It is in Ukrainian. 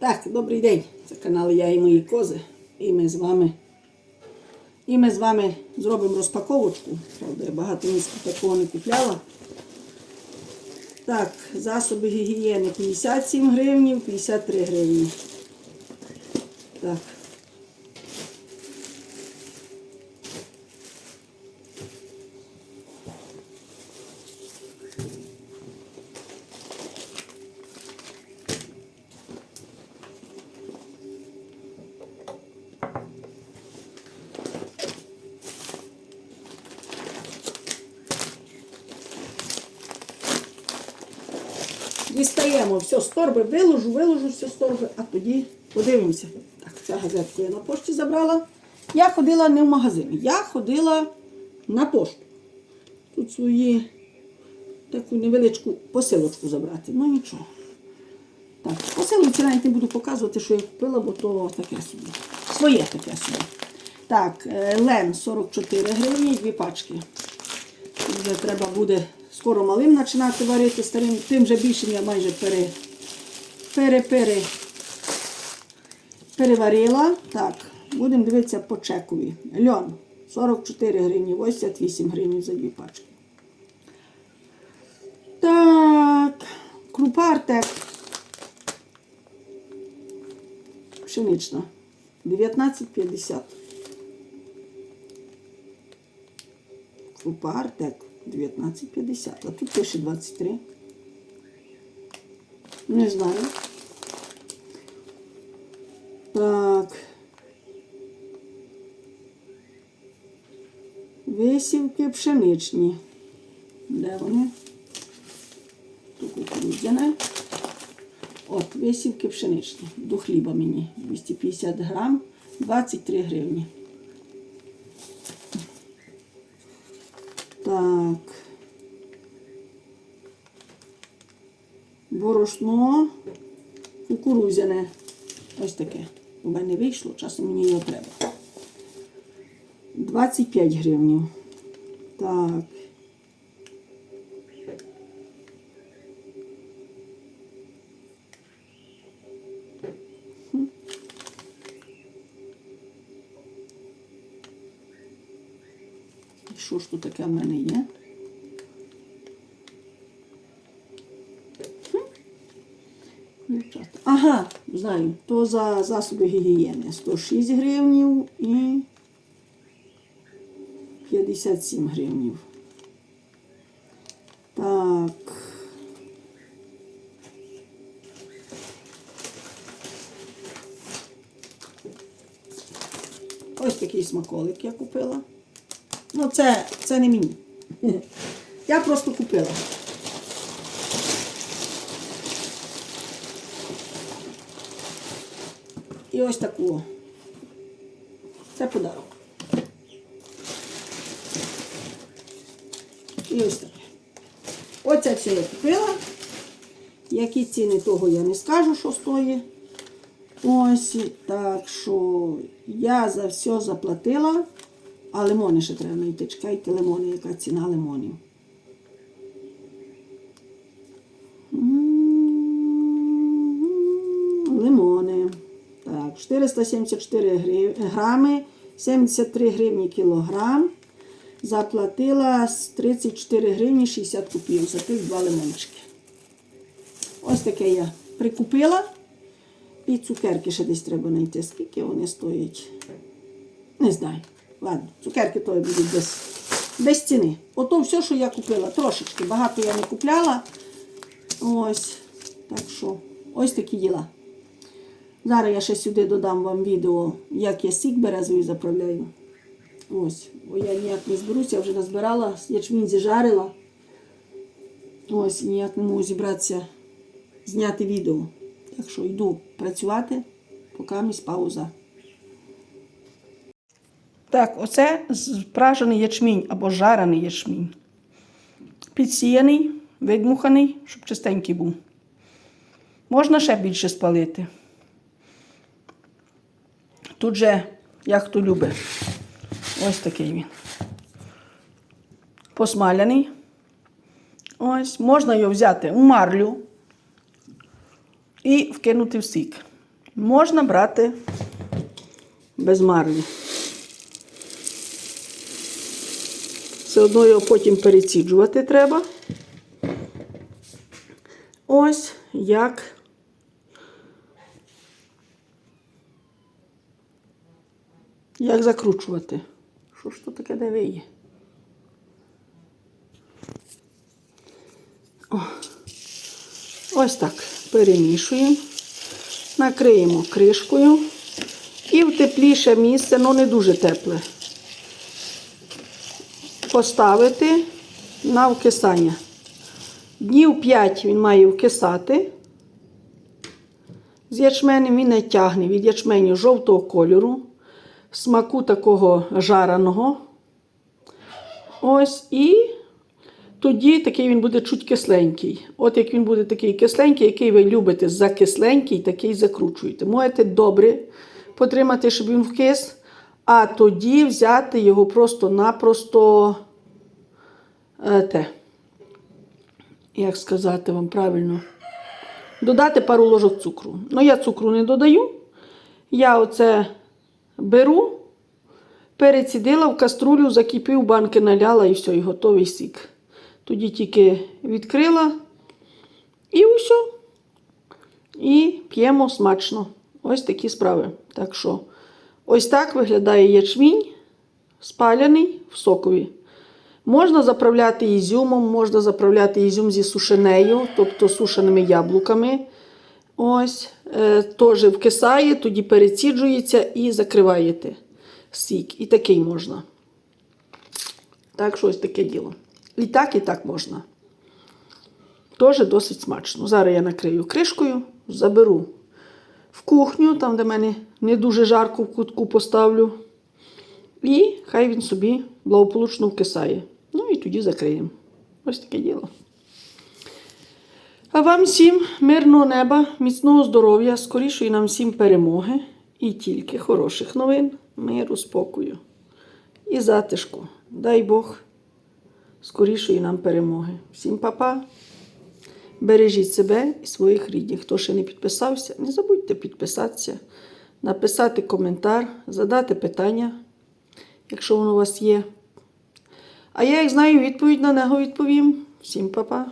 Так, добрий день. Це канал Я і мої кози. І ми з вами. І ми з вами зробимо розпаковочку. Правда, я багато місць такого не купляла. Так, засоби гігієни 57 гривнів, 53 гривні. Так. Дістаємо все з торби, виложу, виложу все з торби, а тоді подивимося. Так, ця газетку я на пошті забрала. Я ходила не в магазин, я ходила на пошту. Тут свої таку невеличку посилочку забрати. Ну нічого. Так, посилочку навіть не буду показувати, що я купила, бо то таке собі. Своє таке собі. Так, е, Лен 44 гривні, дві пачки. Вже треба буде скоро малим починати варити, старим, тим же більшим я майже пере, пере, пере, переварила. Так, будемо дивитися по чекові. Льон 44 гривні, 88 гривень за дві пачки. Так, крупа Артек. Пшенична. 19,50. Крупа Артек 19,50. А тут пише 23. Не знаю. Так. Висівки пшеничні. Де вони? Тут кукурудзяне. От, висівки пшеничні. До хліба мені. 250 грам, 23 гривні. Так. Борошно кукурузяне. Ось таке. У мене вийшло, часом мені його треба. 25 гривень. Так. Що ж тут таке в мене є? Ага, знаю, то за засоби гігієни. 106 гривнів і 57 гривнів. Так. Ось такий смаколик я купила. Ну, це, це не мені. Я просто купила. І ось таку. Це подарок. І ось таке. Оце все я купила. Які ціни того я не скажу, що стоїть. Ось так що я за все заплатила. А лимони ще треба знайти. Чекайте лимони, яка ціна лимонів. Лимони. Так, 474 грами, 73 гривні кілограм. Заплатила 34 гривні 60 копійок за тих два лимончики. Ось таке я прикупила. І цукерки ще десь треба знайти. Скільки вони стоять? Не знаю. Ладно, цукерки то будуть без, без ціни. Ото все, що я купила. Трошечки. Багато я не купляла. Ось. Так що, ось такі діла. Зараз я ще сюди додам вам відео, як я сік березовий заправляю. Ось. Бо я ніяк не зберуся, я вже назбирала, ячмінь зіжарила. Ось, ніяк не можу зібратися, зняти відео. Так що йду працювати, поки місь пауза. Так, оце спражений ячмінь або жарений ячмінь. Підсіяний, видмуханий, щоб чистенький був. Можна ще більше спалити. Тут же, як хто любить, ось такий він. Посмаляний. Ось, можна його взяти у марлю і вкинути в сік. Можна брати без марлі. Все одно його потім переціджувати треба. Ось як як закручувати. Що ж то таке де виє? О. Ось так перемішуємо, накриємо кришкою і в тепліше місце, ну не дуже тепле, поставити на вкисання. Днів 5 він має вкисати. З ячменем він не тягне від ячменю жовтого кольору, смаку такого жареного. Ось і тоді такий він буде чуть кисленький. От як він буде такий кисленький, який ви любите за кисленький, такий закручуєте. Можете добре потримати, щоб він вкис, а тоді взяти його просто-напросто те. Як сказати вам правильно? Додати пару ложок цукру. Ну, я цукру не додаю. Я оце беру, перецідила в каструлю, закипів, банки наляла і все, і готовий сік. Тоді тільки відкрила і все. І п'ємо смачно. Ось такі справи. Так що, ось так виглядає ячмінь, спаляний в сокові. Можна заправляти ізюмом, можна заправляти ізюм зі сушенею, тобто сушеними яблуками. Ось, е, теж вкисає, тоді переціджується і закриваєте сік. І такий можна. Так що ось таке діло. І так, і так можна. Теж досить смачно. Зараз я накрию кришкою, заберу в кухню, там, де мене не дуже жарко в кутку поставлю. І хай він собі благополучно вкисає. Ну і тоді закриємо. Ось таке діло. А вам всім мирного неба, міцного здоров'я, скорішої нам всім перемоги і тільки хороших новин, миру, спокою і затишку. Дай Бог скорішої нам перемоги. Всім па-па. Бережіть себе і своїх рідних. Хто ще не підписався, не забудьте підписатися, написати коментар, задати питання, якщо воно у вас є. А я, як знаю, відповідь на нього відповім. Всім па-па.